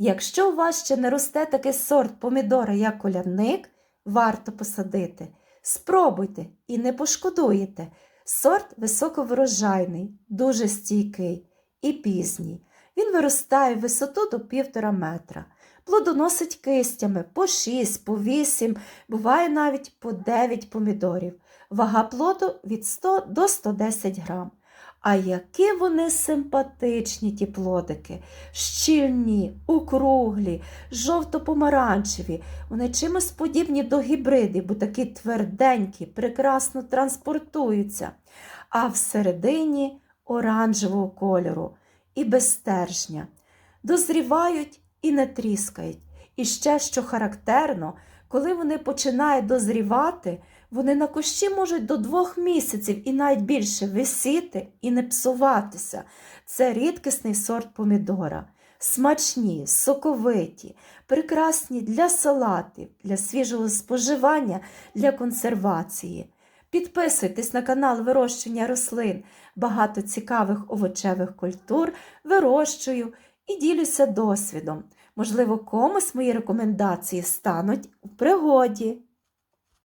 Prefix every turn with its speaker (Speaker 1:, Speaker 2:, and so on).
Speaker 1: Якщо у вас ще не росте такий сорт помідора, як колядник, варто посадити. Спробуйте і не пошкодуєте. Сорт високоврожайний, дуже стійкий і пізній. Він виростає в висоту до півтора метра. Плодоносить кистями по 6, по 8, буває навіть по 9 помідорів. Вага плоду від 100 до 110 грам. А які вони симпатичні, ті плодики, щільні, округлі, жовто-помаранчеві. Вони чимось подібні до гібридів, бо такі тверденькі, прекрасно транспортуються, а всередині оранжевого кольору і без стержня. Дозрівають і не тріскають. І ще, що характерно, коли вони починають дозрівати, вони на кущі можуть до двох місяців і навіть більше висіти і не псуватися. Це рідкісний сорт помідора. Смачні, соковиті, прекрасні для салатів, для свіжого споживання, для консервації. Підписуйтесь на канал вирощення рослин. Багато цікавих овочевих культур вирощую і ділюся досвідом. Можливо, комусь мої рекомендації стануть у пригоді.